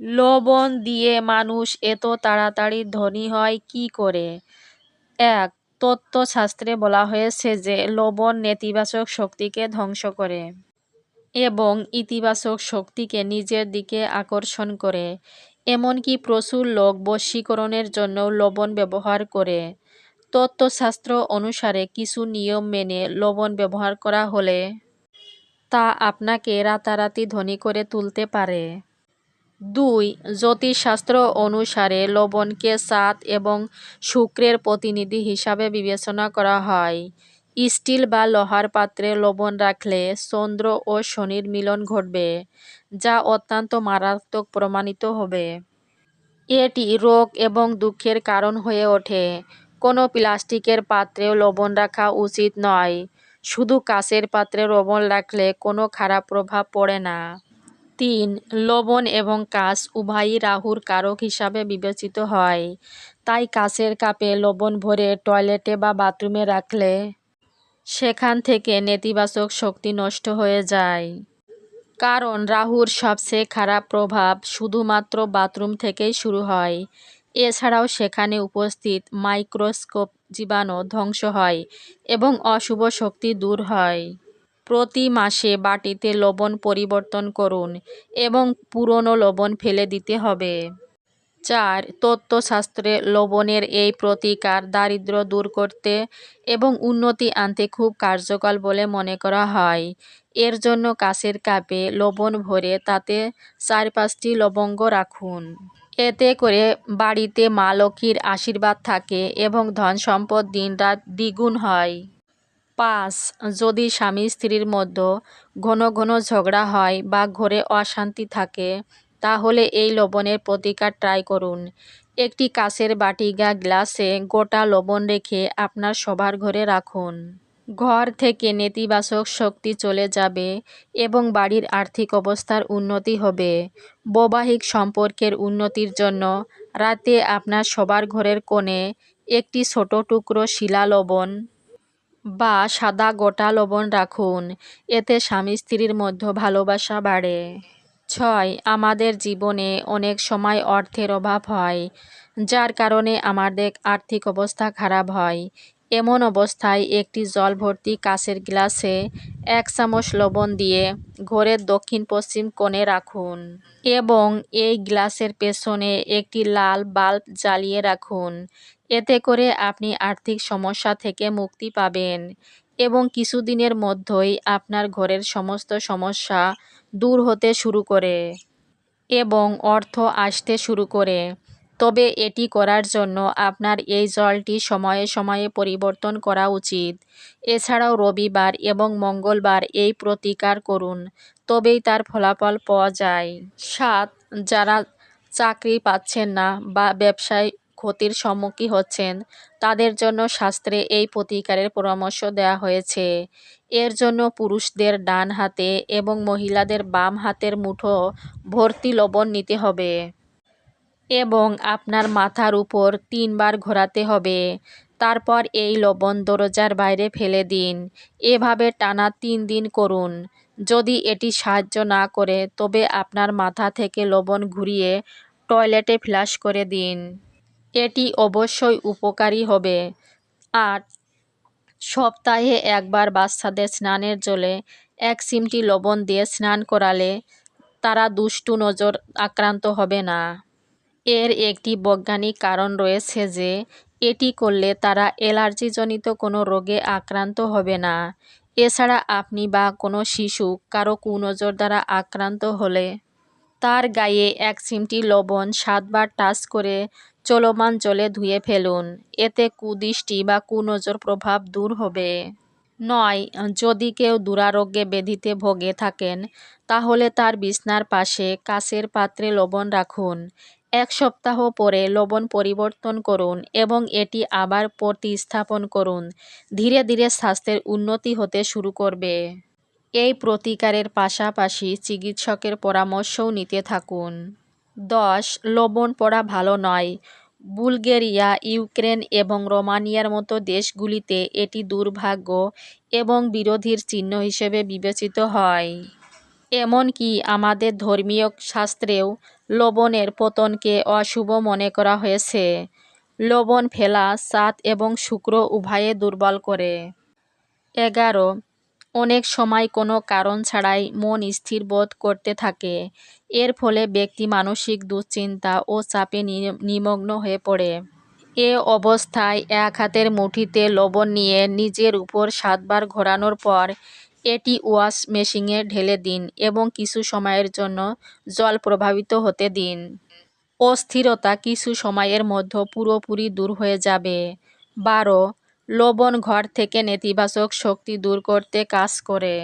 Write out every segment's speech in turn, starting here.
লবণ দিয়ে মানুষ এত তাড়াতাড়ি ধনী হয় কী করে? এক, তত্ত্বশাস্ত্রে বলা হয়েছে যে লবণ নেতিবাচক শক্তিকে ধ্বংস করে এবং ইতিবাচক শক্তিকে নিজের দিকে আকর্ষণ করে। এমনকি প্রচুর লোক বশীকরণের জন্য লবণ ব্যবহার করে। তত্ত্বশাস্ত্র অনুসারে কিছু নিয়ম মেনে লবণ ব্যবহার করা হলে তা আপনাকে রাতারাতি ধনী করে তুলতে পারে। দুই, জ্যোতিষশাস্ত্র অনুসারে লবণকে চাঁদ এবং শুক্রের প্রতিনিধি হিসাবে বিবেচনা করা হয়। স্টিল বা লোহার পাত্রে লবণ রাখলে চন্দ্র ও শনির মিলন ঘটবে, যা অত্যন্ত মারাত্মক প্রমাণিত হবে। এটি রোগ এবং দুঃখের কারণ হয়ে ওঠে। কোনো প্লাস্টিকের পাত্রেও লবণ রাখা উচিত নয়। শুধু কাঁচের পাত্রে লবণ রাখলে কোনো খারাপ প্রভাব পড়ে না। তিন, লবণ এবং কাঁচ উভয়ই রাহুর কারক হিসাবে বিবেচিত হয়। তাই কাঁচের কাপে লবণ ভরে টয়লেটে বা বাথরুমে রাখলে সেখান থেকে নেতিবাচক শক্তি নষ্ট হয়ে যায়। কারণ রাহুর সবচেয়ে খারাপ প্রভাব শুধুমাত্র বাথরুম থেকেই শুরু হয়। এছাড়াও সেখানে উপস্থিত মাইক্রোস্কোপ জীবাণু ধ্বংস হয় এবং অশুভ শক্তি দূর হয়। প্রতি মাসে বাটিতে লবণ পরিবর্তন করুন এবং পুরনো লবণ ফেলে দিতে হবে। চার তত্ত্বশাস্ত্রে লবণের এই প্রতিকার দারিদ্র্য দূর করতে এবং উন্নতি আনতে খুব কার্যকর বলে মনে করা হয়। এর জন্য কাঁচের কাপে লবণ ভরে তাতে চার পাঁচটি লবঙ্গ রাখুন। এতে করে বাড়িতে মা লক্ষ্মীর আশীর্বাদ থাকে এবং ধন সম্পদ দিন রাত দ্বিগুণ হয়। পাঁচ যদি স্বামী স্ত্রীর মধ্যে ঘন ঘন ঝগড়া হয় বা ঘরে অশান্তি থাকে, তাহলে এই লবণের প্রতিকার ট্রাই করুন। একটি কাঁচের বাটি বা গ্লাসে গোটা লবণ রেখে আপনার সবার ঘরে রাখুন। ঘর থেকে নেতিবাচক শক্তি চলে যাবে এবং বাড়ির আর্থিক অবস্থার উন্নতি হবে। বৈবাহিক সম্পর্কের উন্নতির জন্য রাতে আপনার সবার ঘরের কোণে একটি ছোট টুকরো শিলা লবণ বা সাদা গোটা লবণ রাখুন। এতে স্বামী স্ত্রীর মধ্যে ভালোবাসা বাড়ে। ছয়, আমাদের জীবনে অনেক সময় অর্থের অভাব হয়, যার কারণে আমাদের আর্থিক অবস্থা খারাপ হয়। এমন অবস্থায় একটি জল ভর্তি কাঁচের গ্লাসে এক চামচ লবণ দিয়ে ঘরের দক্ষিণ পশ্চিম কোণে রাখুন এবং এই গ্লাসের পেছনে একটি লাল বাল্ব জ্বালিয়ে রাখুন। এতে করে আপনি আর্থিক সমস্যা থেকে মুক্তি পাবেন এবং কিছুদিনের মধ্যেই আপনার ঘরের সমস্ত সমস্যা দূর হতে শুরু করে এবং অর্থ আসতে শুরু করে। তবে এটি করার জন্য আপনার এই জলটি সময়ে সময়ে পরিবর্তন করা উচিত। এছাড়াও রবিবার এবং মঙ্গলবার এই প্রতিকার করুন, তবেই তার ফলাফল পাওয়া যায়। সাত, যারা চাকরি পাচ্ছেন না বা ব্যবসায় ক্ষতির সম্মুখীন হচ্ছেন। তাদের জন্য শাস্ত্রে এই প্রতিকারের পরামর্শ দেওয়া হয়েছে। এর জন্য পুরুষদের ডান হাতে এবং মহিলাদের বাম হাতের মুঠো ভর্তি লবণ নিতে হবে। এবং আপনার মাথার উপর তিনবার ঘোরাতে হবে। তারপর এই লবণ দরজার বাইরে ফেলে দিন। এভাবে টানা তিন দিন করুন। যদি এটি সাহায্য না করে, তবে আপনার মাথা থেকে লবণ ঘুরিয়ে টয়লেটে ফ্লাশ করে দিন। এটি অবশ্যই উপকারী হবে। আর সপ্তাহে একবার বাচ্চাদের স্নানের জলে এক সিমটি লবণ দিয়ে স্নান করালে তারা দুষ্টু নজর আক্রান্ত হবে না। এর একটি বৈজ্ঞানিক কারণ রয়েছে যে, এটি করলে তারা অ্যালার্জিজনিত কোনো রোগে আক্রান্ত হবে না। এছাড়া আপনি বা কোনো শিশু কারও কুনজর দ্বারা আক্রান্ত হলে তার গায়ে এক চিমটি লবণ সাতবার টাচ করে চলমান জলে ধুয়ে ফেলুন। এতে কুদৃষ্টি বা কুনজর প্রভাব দূর হবে। নয়, যদি কেউ দুরারোগ্যে বেধিতে ভোগে থাকেন, তাহলে তার বিছনার পাশে কাঁচের পাত্রে লবণ রাখুন। এক সপ্তাহ পরে লবণ পরিবর্তন করুন এবং এটি আবার প্রতিস্থাপন করুন। ধীরে ধীরে স্বাস্থ্যের উন্নতি হতে শুরু করবে। এই প্রতিকারের পাশাপাশি চিকিৎসকের পরামর্শও নিতে থাকুন। দশ, লবণ পড়া ভালো নয়। বুলগেরিয়া, ইউক্রেন এবং রোমানিয়ার মতো দেশগুলিতে এটি দুর্ভাগ্য এবং বিরোধীর চিহ্ন হিসেবে বিবেচিত হয়। এমনকি আমাদের ধর্মীয় শাস্ত্রেও লবণের পতনকে অশুভ মনে করা হয়েছে। লবণ ফেলা সাত এবং শুক্র উভয়ে দুর্বল করে। এগারো অনেক সময় কোনো কারণ ছাড়াই মন স্থির বোধ করতে থাকে। এর ফলে ব্যক্তি মানসিক দুশ্চিন্তা ও চাপে নিমগ্ন হয়ে পড়ে। এ অবস্থায় এক হাতের মুঠিতে লবণ নিয়ে নিজের উপর সাতবার ঘোরানোর পর এটি ওয়াশ মেশিনে ঢেলে দিন এবং কিছু সময়ের জন্য জল প্রভাবিত হতে দিন। অস্থিরতা কিছু সময়ের মধ্যে পুরোপুরি দূর হয়ে যাবে। বারো লবণ ঘর থেকে নেতিবাচক শক্তি দূর করতে কাজ করে।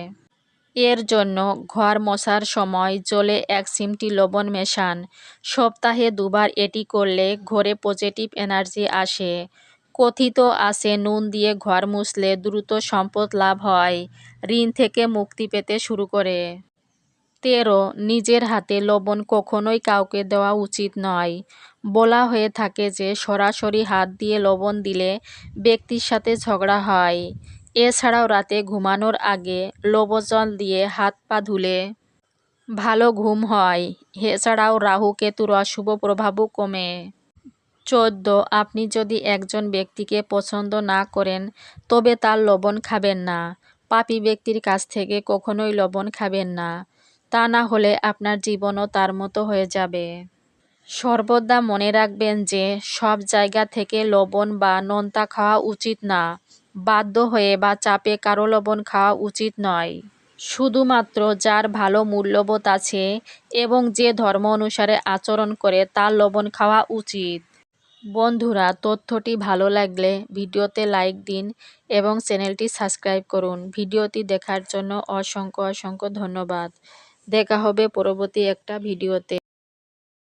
এর জন্য ঘর মশার সময় জলে এক চিমটি লবণ মেশান। সপ্তাহে দুবার এটি করলে ঘরে পজিটিভ এনার্জি আসে। কথিত আছে, নুন দিয়ে ঘর মুছলে দ্রুত সম্পদ লাভ হয়, ঋণ থেকে মুক্তি পেতে শুরু করে। তেরো নিজের হাতে লবণ কখনোই কাউকে দেওয়া উচিত নয়। বলা হয়ে থাকে যে, সরাসরি হাত দিয়ে লবণ দিলে ব্যক্তির সাথে ঝগড়া হয়। এছাড়াও রাতে ঘুমানোর আগে লবজল দিয়ে হাত পা ধুলে ভালো ঘুম হয়। এছাড়াও রাহু কেতুর অশুভ প্রভাবও কমে। চোদ্দ, আপনি যদি একজন ব্যক্তিকে পছন্দ না করেন, তবে তার লবণ খাবেন না। পাপী ব্যক্তির কাছ থেকে কখনোই লবণ খাবেন না। তা না হলে আপনার জীবনও তার মতো হয়ে যাবে। সর্বদা মনে রাখবেন যে সব জায়গা থেকে লবণ বা নোনতা খাওয়া উচিত না। বাধ্য হয়ে বা চাপে কারও লবণ খাওয়া উচিত নয়। শুধুমাত্র যার ভালো মূল্যবোধ আছে এবং যে ধর্ম অনুসারে আচরণ করে তার লবণ খাওয়া উচিত। বন্ধুরা, তথ্যটি ভালো লাগলে ভিডিওতে লাইক দিন এবং চ্যানেলটি সাবস্ক্রাইব করুন। ভিডিওটি দেখার জন্য অসংখ্য অসংখ্য ধন্যবাদ। দেখা হবে পরবর্তী একটা ভিডিওতে।